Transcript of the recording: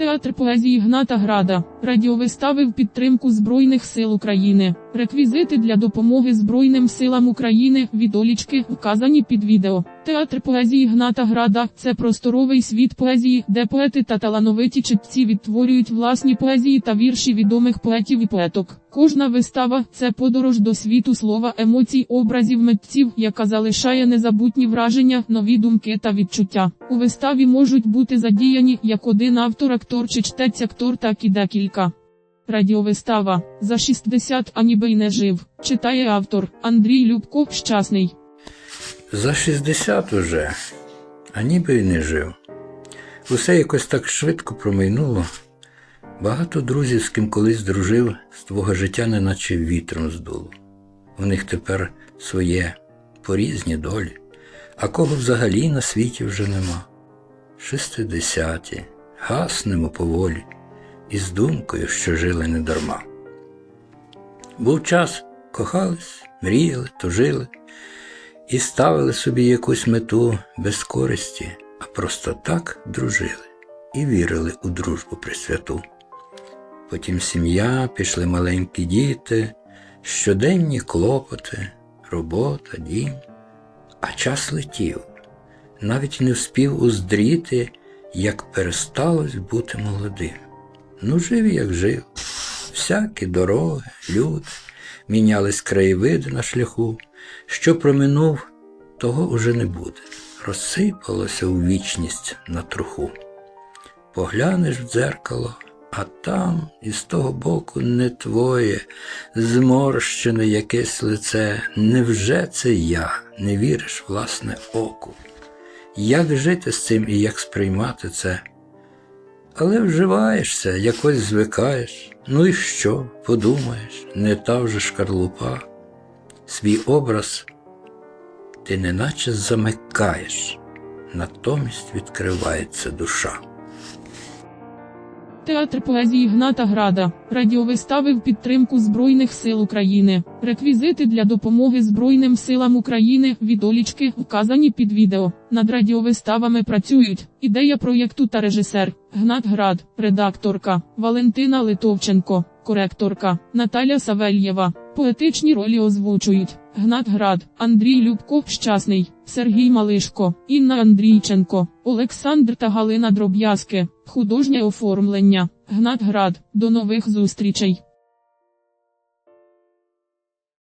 Театр поезії Гната Града, радіовистави в підтримку Збройних сил України, реквізити для допомоги Збройним силам України, відолічки, вказані під відео. Театр поезії Гната Града це просторовий світ поезії, де поети та талановиті читці відтворюють власні поезії та вірші відомих поетів і поеток. Кожна вистава це подорож до світу слова, емоцій, образів митців, яка залишає незабутні враження, нові думки та відчуття. У виставі можуть бути задіяні як один автор, актор чи чтець актор, так і декілька. Радіовистава за 60 а ніби й не жив. Читає автор Андрій Любко, щасний. За 60 уже, а ніби й не жив. Усе якось так швидко промайнуло. Багато друзів, з ким колись дружив, з твого життя неначе вітром здуло. У них тепер своє порізні долі, а кого взагалі на світі вже нема. Шестидесяті, гаснемо поволі, із думкою, що жили не дарма. Був час, кохались, мріяли, тужили і ставили собі якусь мету без користі, а просто так дружили і вірили у дружбу присвяту. Потім сім'я, пішли маленькі діти, щоденні клопоти, робота, дім. А час летів, навіть не вспів уздріти, як пересталось бути молодим. Ну, жив, як жив, всякі дороги, люди, мінялись краєвиди на шляху, що проминув, того уже не буде. Розсипалося у вічність на труху. Поглянеш в дзеркало, а там із того боку не твоє, зморщене якесь лице. Невже це я, не віриш власне оку? Як жити з цим і як сприймати це? Але вживаєшся, якось звикаєш. Ну і що, подумаєш, не та вже шкарлупа. Свій образ ти неначе замикаєш, натомість відкривається душа. Театр поезії Гната Града, радіовистави в підтримку Збройних сил України, реквізити для допомоги Збройним силам України, відолічки, вказані під відео. Над радіовиставами працюють ідея проєкту та режисер Гнат Град, редакторка Валентина Литовченко, коректорка Наталя Савельєва. Поетичні ролі озвучують Гнат Град, Андрій Любко, Щасний, Сергій Малишко, Інна Андрійченко, Олександр та Галина Дроб'язки. Художнє оформлення. Гнат Град. До нових зустрічей.